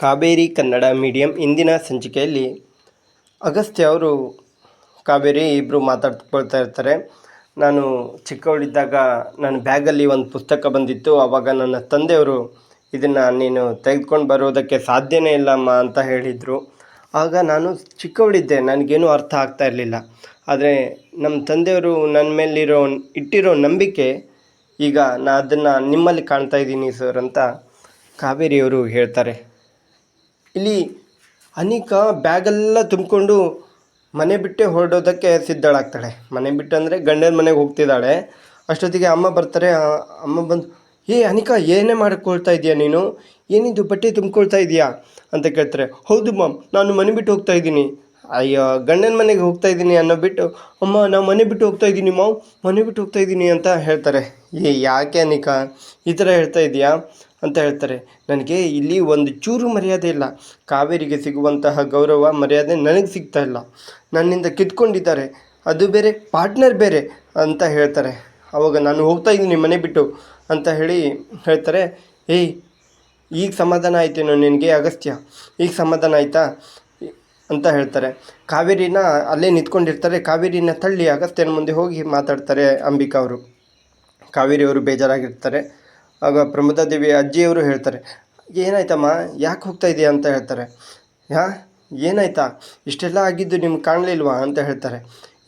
Kaveri Kannada medium ಇಂದಿನ ಸಂಚಿಕೆಯಲ್ಲಿ ಅಗಸ್ತ್ಯ ಅವರು ಕಾವೇರಿ ಇಬ್ಬರು ಮಾತಾಡ್ಕೊಳ್ತಾ ಇರ್ತಾರೆ. ನಾನು ಚಿಕ್ಕವಳಿದ್ದಾಗ ನನ್ನ ಬ್ಯಾಗಲ್ಲಿ ಒಂದು ಪುಸ್ತಕ ಬಂದಿತ್ತು. ಆವಾಗ ನನ್ನ ತಂದೆಯವರು ಇದನ್ನು ನೀನು ತೆಗೆದುಕೊಂಡು ಬರೋದಕ್ಕೆ ಸಾಧ್ಯನೇ ಇಲ್ಲಮ್ಮ ಅಂತ ಹೇಳಿದರು. ಆಗ ನಾನು ಚಿಕ್ಕವಳಿದ್ದೆ. ನನಗೇನು ಅರ್ಥ ಆಗ್ತಾ ಇರಲಿಲ್ಲ. ಆದರೆ ನಮ್ಮ ತಂದೆಯವರು ನನ್ನ ಮೇಲಿರೋ ಇಟ್ಟಿರೋ ನಂಬಿಕೆ ಈಗ ನಾನು ಅದನ್ನು ನಿಮ್ಮಲ್ಲಿ ಕಾಣ್ತಾ ಇದ್ದೀನಿ ಸರ್ ಅಂತ ಕಾವೇರಿಯವರು ಹೇಳ್ತಾರೆ. ಇಲ್ಲಿ ಅನಿಕಾ ಬ್ಯಾಗೆಲ್ಲ ತುಂಬಿಕೊಂಡು ಮನೆ ಬಿಟ್ಟೇ ಹೊರಡೋದಕ್ಕೆ ಸಿದ್ಧಳಾಗ್ತಾಳೆ. ಮನೆ ಬಿಟ್ಟು ಅಂದರೆ ಗಂಡನ ಮನೆಗೆ ಹೋಗ್ತಿದ್ದಾಳೆ. ಅಷ್ಟೊತ್ತಿಗೆ ಅಮ್ಮ ಬರ್ತಾರೆ. ಅಮ್ಮ ಬಂದು, ಏ, ಅನಿಕಾ, ಏನೇ ಮಾಡ್ಕೊಳ್ತಾ ಇದೀಯ ನೀನು? ಏನಿದು ಬಟ್ಟೆ ತುಂಬ್ಕೊಳ್ತಾ ಇದೀಯಾ? ಅಂತ ಕೇಳ್ತಾರೆ. ಹೌದು ಮಾಮ್ ನಾನು ಮನೆ ಬಿಟ್ಟು ಹೋಗ್ತಾ ಇದ್ದೀನಿ. ಅಯ್ಯೋ, ಗಂಡನ ಮನೆಗೆ ಹೋಗ್ತಾ ಇದ್ದೀನಿ ಅನ್ನೋ ಬಿಟ್ಟು, ಅಮ್ಮ ನಾವು ಮನೆ ಬಿಟ್ಟು ಹೋಗ್ತಾ ಇದ್ದೀನಿ ಮಾವು ಮನೆ ಬಿಟ್ಟು ಹೋಗ್ತಾ ಇದ್ದೀನಿ ಅಂತ ಹೇಳ್ತಾರೆ. ಏ, ಯಾಕೆ ಅನಿಕಾ? ಈ ಥರ ಹೇಳ್ತಾ ಇದೀಯಾ? ಅಂತ ಹೇಳ್ತಾರೆ. ನನಗೆ ಇಲ್ಲಿ ಒಂದು ಚೂರು ಮರ್ಯಾದೆ ಇಲ್ಲ. ಕಾವೇರಿಗೆ ಸಿಗುವಂತಹ ಗೌರವ, ಮರ್ಯಾದೆ ನನಗೆ ಸಿಗ್ತಾ ಇಲ್ಲ. ನನ್ನಿಂದ ಕಿತ್ಕೊಂಡಿದ್ದಾರೆ. ಅದು ಬೇರೆ, ಪಾರ್ಟ್ನರ್ ಬೇರೆ ಅಂತ ಹೇಳ್ತಾರೆ. ಅವಾಗ ನಾನು ಹೋಗ್ತಾ ಇದ್ದೀನಿ ಮನೆ ಬಿಟ್ಟು ಅಂತ ಹೇಳಿ ಹೇಳ್ತಾರೆ. ಏಯ್, ಈಗ ಸಮಾಧಾನ ಆಯ್ತೇನೋ ನಿನಗೆ ಅಗಸ್ತ್ಯ? ಈಗ ಸಮಾಧಾನ ಆಯಿತಾ? ಅಂತ ಹೇಳ್ತಾರೆ. ಕಾವೇರಿನ ಅಲ್ಲೇ ನಿಂತ್ಕೊಂಡಿರ್ತಾರೆ. ಕಾವೇರಿನ ತಳ್ಳಿ ಅಗಸ್ತ್ಯನ ಮುಂದೆ ಹೋಗಿ ಮಾತಾಡ್ತಾರೆ ಅಂಬಿಕಾ ಅವರು. ಕಾವೇರಿಯವರು ಬೇಜಾರಾಗಿರ್ತಾರೆ. ಆಗ ಪ್ರಮೋದಾದೇವಿ ಅಜ್ಜಿಯವರು ಹೇಳ್ತಾರೆ, ಏನಾಯ್ತಮ್ಮ, ಯಾಕೆ ಹೋಗ್ತಾ ಇದೆಯಾ ಅಂತ ಹೇಳ್ತಾರೆ, ಹಾಂ? ಏನಾಯ್ತಾ? ಇಷ್ಟೆಲ್ಲ ಆಗಿದ್ದು ನಿಮ್ಗೆ ಕಾಣಲಿಲ್ವಾ ಅಂತ ಹೇಳ್ತಾರೆ.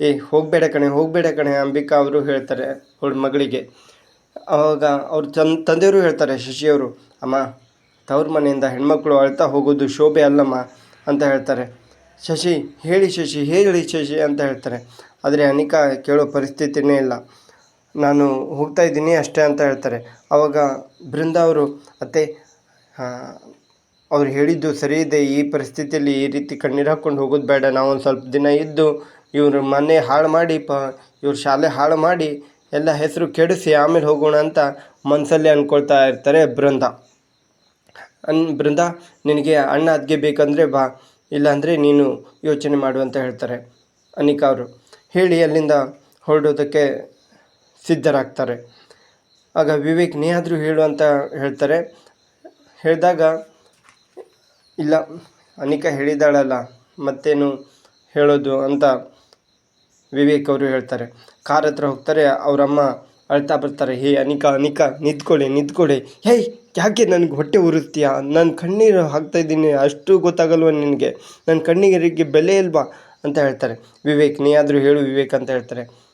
ಏ, ಹೋಗಬೇಡ ಕಣೆ ಹೋಗಬೇಡ ಕಣೆ, ಅಂಬಿಕಾ ಅವರು ಹೇಳ್ತಾರೆ ಅವಳ ಮಗಳಿಗೆ. ಆವಾಗ ಅವ್ರ ತನ್, ತಂದೆಯವರು ಹೇಳ್ತಾರೆ ಶಶಿಯವರು, ಅಮ್ಮ, ತವ್ರ ಮನೆಯಿಂದ ಹೆಣ್ಮಕ್ಳು ಅಳ್ತಾ ಹೋಗೋದು ಶೋಭೆ ಅಲ್ಲಮ್ಮ, ಅಂತ ಹೇಳ್ತಾರೆ. ಶಶಿ, ಹೇಳಿ ಶಶಿ ಹೇಳಿ ಶಶಿ, ಅಂತ ಹೇಳ್ತಾರೆ. ಆದರೆ ಅನಿಕಾ ಕೇಳೋ ಪರಿಸ್ಥಿತಿನೇ ಇಲ್ಲ. ನಾನು ಹೋಗ್ತಾ ಇದ್ದೀನಿ ಅಷ್ಟೇ ಅಂತ ಹೇಳ್ತಾರೆ. ಆವಾಗ ಬೃಂದ ಅವರು, ಅತ್ತೆ ಅವ್ರು ಹೇಳಿದ್ದು ಸರಿ ಇದೆ. ಈ ಪರಿಸ್ಥಿತಿಯಲ್ಲಿ ಈ ರೀತಿ ಕಣ್ಣೀರು ಹಾಕ್ಕೊಂಡು ಹೋಗೋದು ಬೇಡ. ನಾವು ಒಂದು ಸ್ವಲ್ಪ ದಿನ ಇದ್ದು ಇವ್ರ ಮನೆ ಹಾಳು ಮಾಡಿ, ಪ, ಇವ್ರ ಶಾಲೆ ಹಾಳು ಮಾಡಿ, ಎಲ್ಲ ಹೆಸರು ಕೆಡಿಸಿ ಆಮೇಲೆ ಹೋಗೋಣ ಅಂತ ಮನಸ್ಸಲ್ಲಿ ಅಂದ್ಕೊಳ್ತಾ ಇರ್ತಾರೆ ಬೃಂದ. ಅನ್, ಬೃಂದ, ನಿನಗೆ ಅಣ್ಣ ಅದಕ್ಕೆ ಬೇಕಂದರೆ ಬಾ. ಇಲ್ಲಾಂದರೆ ನೀನು ಯೋಚನೆ ಮಾಡು ಅಂತ ಹೇಳ್ತಾರೆ ಅನಿಕಾ ಅವರು. ಹೇಳಿ ಅಲ್ಲಿಂದ ಹೊರಡೋದಕ್ಕೆ ಸಿದ್ಧರಾಗ್ತಾರೆ. ಆಗ ವಿವೇಕ್, ನೀ ಆದರೂ ಹೇಳು ಅಂತ ಹೇಳ್ತಾರೆ. ಹೇಳಿದಾಗ, ಇಲ್ಲ, ಅನಿಕಾ ಹೇಳಿದಾಳಲ್ಲ ಮತ್ತೇನು ಹೇಳೋದು ಅಂತ ವಿವೇಕ್ ಅವರು ಹೇಳ್ತಾರೆ. ಕಾರ್ ಹತ್ರ ಹೋಗ್ತಾರೆ, ಅವರಮ್ಮ ಅಳ್ತಾ ಬರ್ತಾರೆ. ಹೇ, ಅನಿಕಾ ಅನಿಕಾ, ನಿಂತ್ಕೊಳ್ಳಿ ನಿಂತ್ಕೊಳ್ಳಿ. ಹೇಯ್ ಯಾಕೆ ನನಗೆ ಹೊಟ್ಟೆ ಉರುತ್ತೀಯ ನಾನು ಕಣ್ಣೀರು ಹಾಕ್ತಾ ಇದ್ದೀನಿ, ಅಷ್ಟು ಗೊತ್ತಾಗಲ್ವ ನಿನಗೆ? ನನ್ನ ಕಣ್ಣಿಗೆ ಬೆಲೆ ಇಲ್ವಾ? ಅಂತ ಹೇಳ್ತಾರೆ. ವಿವೇಕ್, ನೀ ಆದರೂ ಹೇಳು ವಿವೇಕ್ ಅಂತ ಹೇಳ್ತಾರೆ.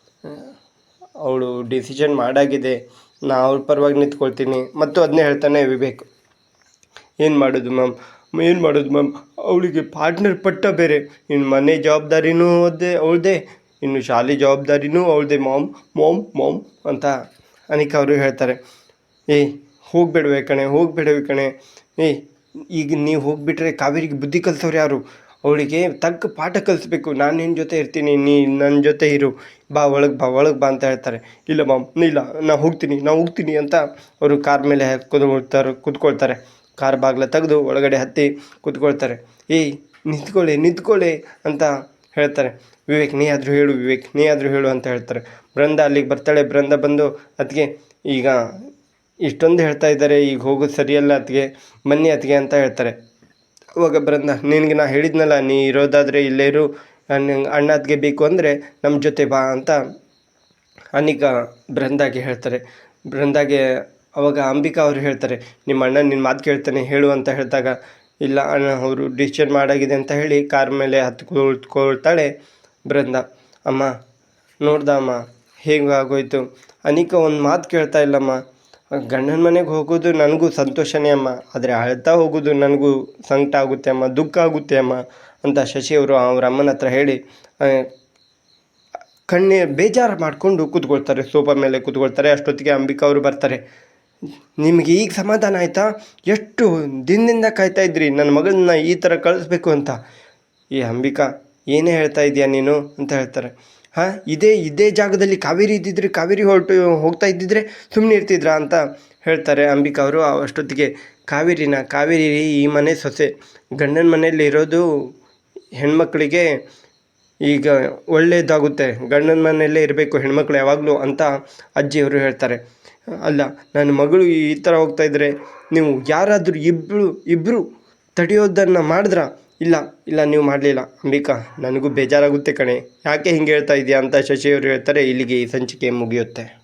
ಅವಳು ಡಿಸಿಷನ್ ಮಾಡಾಗಿದೆ, ನಾ ಅವ್ಳ ಪರವಾಗಿ ನಿಂತ್ಕೊಳ್ತೀನಿ. ಮತ್ತು ಅದನ್ನೇ ಹೇಳ್ತಾನೆ ವಿವೇಕ್. ಏನು ಮಾಡೋದು ಮ್ಯಾಮ್ ಏನು ಮಾಡೋದು ಮ್ಯಾಮ್ ಅವಳಿಗೆ ಪಾರ್ಟ್ನರ್ ಪಟ್ಟ ಬೇರೆ. ಇನ್ನು ಮನೆ ಜವಾಬ್ದಾರಿನೂ ಅದೇ ಅವಳದೇ. ಇನ್ನು ಶಾಲೆ ಜವಾಬ್ದಾರಿನೂ ಅವಳದೇ. ಮಾಮ್ ಮಾಮ್ ಮಾಮ್ ಅಂತ ಅನಿಕಾ ಅವರು ಹೇಳ್ತಾರೆ. ಏಯ್ ಹೋಗ್ಬೇಡವೆ ಕಣೆ ಹೋಗ್ಬೇಡವೆ ಕಣೆ. ಏಯ್ ಈಗ ನೀವು ಹೋಗಿಬಿಟ್ರೆ ಕಾವೇರಿಗೆ ಬುದ್ಧಿ ಕಲ್ತವ್ರು ಯಾರು? ಅವಳಿಗೆ ತಕ್ಕ ಪಾಠ ಕಲಿಸ್ಬೇಕು. ನಾನು ನಿನ್ನ ಜೊತೆ ಇರ್ತೀನಿ, ನೀ ನನ್ನ ಜೊತೆ ಇರು. ಬಾ ಒಳಗೆ ಬಾ ಒಳಗೆ ಬಾ ಅಂತ ಹೇಳ್ತಾರೆ. ಇಲ್ಲ ಮಾಮ್, ಇಲ್ಲ, ನಾ ಹೋಗ್ತೀನಿ ನಾ ಹೋಗ್ತೀನಿ ಅಂತ ಅವರು ಕಾರ್ ಮೇಲೆ ಕುದ್ಕೊಳ್ತಾರೆ ಕೂತ್ಕೊಳ್ತಾರೆ. ಕಾರ್ ಬಾಗಿಲ ತೆಗೆದು ಒಳಗಡೆ ಹತ್ತಿ ಕೂತ್ಕೊಳ್ತಾರೆ. ಏಯ್, ನಿಂತ್ಕೊಳ್ಳಿ ನಿಂತ್ಕೊಳ್ಳಿ ಅಂತ ಹೇಳ್ತಾರೆ. ವಿವೇಕ್, ನೀ ಆದರೂ ಹೇಳು, ವಿವೇಕ್, ನೀ ಆದರೂ ಹೇಳು ಅಂತ ಹೇಳ್ತಾರೆ. ಬೃಂದ ಅಲ್ಲಿಗೆ ಬರ್ತಾಳೆ. ಬೃಂದ ಬಂದು ಅದಕ್ಕೆ ಈಗ ಇಷ್ಟೊಂದು ಹೇಳ್ತಾ ಇದ್ದಾರೆ, ಈಗ ಹೋಗೋದು ಸರಿಯಲ್ಲ ಅದಕ್ಕೆ ಬನ್ನಿ ಅದಕ್ಕೆ ಅಂತ ಹೇಳ್ತಾರೆ. ಅವಾಗ ಬೃಂದ ನಿನಗೆ ನಾ ಹೇಳಿದ್ನಲ್ಲ, ನೀ ಇರೋದಾದರೆ ಇಲ್ಲೇ ಇರು ನಂಗೆ ಅಣ್ಣದ್ಗೆ ಬೇಕು ಅಂದರೆ ನಮ್ಮ ಜೊತೆ ಬಾ ಅಂತ ಅನಿಕಾ ಬೃಂದಾಗೆ ಹೇಳ್ತಾರೆ. ಬೃಂದಾಗೆ ಅವಾಗ ಅಂಬಿಕಾ ಅವರು ಹೇಳ್ತಾರೆ, ನಿಮ್ಮ ಅಣ್ಣ ನಿನ್ನ ಮಾತು ಕೇಳ್ತಾನೆ, ಹೇಳು ಅಂತ ಹೇಳಿದಾಗ, ಇಲ್ಲ ಅಣ್ಣ ಅವರು ಡಿಸಿಷನ್ ಮಾಡಾಗಿದೆ ಅಂತ ಹೇಳಿ ಕಾರ್ ಮೇಲೆ ಹತ್ತು ಕುಳಿತುಕೊಳ್ತಾಳೆ ಬೃಂದ. ಅಮ್ಮ, ನೋಡ್ದ ಅಮ್ಮ, ಹೇಗೆ ಆಗೋಯ್ತು. ಅನಿಕಾ ಒಂದು ಮಾತು ಕೇಳ್ತಾ ಇಲ್ಲಮ್ಮ ಗಂಡನ ಮನೆಗೆ ಹೋಗೋದು ನನಗೂ ಸಂತೋಷನೇ ಅಮ್ಮ. ಆದರೆ ಅಳ್ತಾ ಹೋಗೋದು ನನಗೂ ಸಂಕಟ ಆಗುತ್ತೆ ಅಮ್ಮ, ದುಃಖ ಆಗುತ್ತೆ ಅಮ್ಮ ಅಂತ ಶಶಿಯವರು ಅವ್ರ ಅಮ್ಮನ ಹತ್ರ ಹೇಳಿ ಕಣ್ಣೇ ಬೇಜಾರು ಮಾಡಿಕೊಂಡು ಕೂತ್ಕೊಳ್ತಾರೆ, ಸೋಫಾ ಮೇಲೆ ಕೂತ್ಕೊಳ್ತಾರೆ, ಅಷ್ಟೊತ್ತಿಗೆ ಅಂಬಿಕಾ ಅವರು ಬರ್ತಾರೆ. ನಿಮಗೆ ಈಗ ಸಮಾಧಾನ ಆಯಿತಾ? ಎಷ್ಟು ದಿನದಿಂದ ಕಾಯ್ತಾ ಇದ್ರಿ? ನನ್ನ ಮಗಳನ್ನ ಈ ಥರ ಕಳಿಸ್ಬೇಕು ಅಂತ. ಈ ಅಂಬಿಕಾ, ಏನೇ ಹೇಳ್ತಾ ಇದೆಯಾ ನೀನು ಅಂತ ಹೇಳ್ತಾರೆ. ಹಾಂ, ಇದೇ ಇದೇ ಜಾಗದಲ್ಲಿ ಕಾವೇರಿ ಇದ್ದಿದ್ರೆ, ಕಾವೇರಿ ಹೊರಟು ಹೋಗ್ತಾ ಇದ್ದಿದ್ರೆ ಸುಮ್ಮನೆ ಇರ್ತಿದ್ರ ಅಂತ ಹೇಳ್ತಾರೆ ಅಂಬಿಕಾ ಅವರು. ಅಷ್ಟೊತ್ತಿಗೆ ಕಾವೇರಿನ, ಕಾವೇರಿ ಈ ಮನೆ ಸೊಸೆ, ಗಂಡನ ಮನೆಯಲ್ಲಿ ಇರೋದು ಹೆಣ್ಮಕ್ಳಿಗೆ ಈಗ ಒಳ್ಳೆಯದಾಗುತ್ತೆ ಗಂಡನ ಮನೆಯಲ್ಲೇ ಇರಬೇಕು ಹೆಣ್ಮಕ್ಳು ಯಾವಾಗಲೂ ಅಂತ ಅಜ್ಜಿಯವರು ಹೇಳ್ತಾರೆ. ಅಲ್ಲ, ನನ್ನ ಮಗಳು ಈ ಥರ ಹೋಗ್ತಾ ಇದ್ದರೆ ನೀವು ಯಾರಾದರೂ ಇಬ್ಬರು ಇಬ್ಬರು ತಡೆಯೋದನ್ನು ಮಾಡಿದ್ರ? ಇಲ್ಲ ಇಲ್ಲ, ನೀವು ಮಾಡಲಿಲ್ಲ. ಅಂಬಿಕಾ, ನನಗೂ ಬೇಜಾರಾಗುತ್ತೆ ಕಣೆ. ಯಾಕೆ ಹಿಂಗೆ ಹೇಳ್ತಾ ಇದೀಯ ಅಂತ ಶಶಿಯವರು ಹೇಳ್ತಾರೆ, ಇಲ್ಲಿಗೆ ಈ ಸಂಚಿಕೆ ಮುಗಿಯುತ್ತೆ.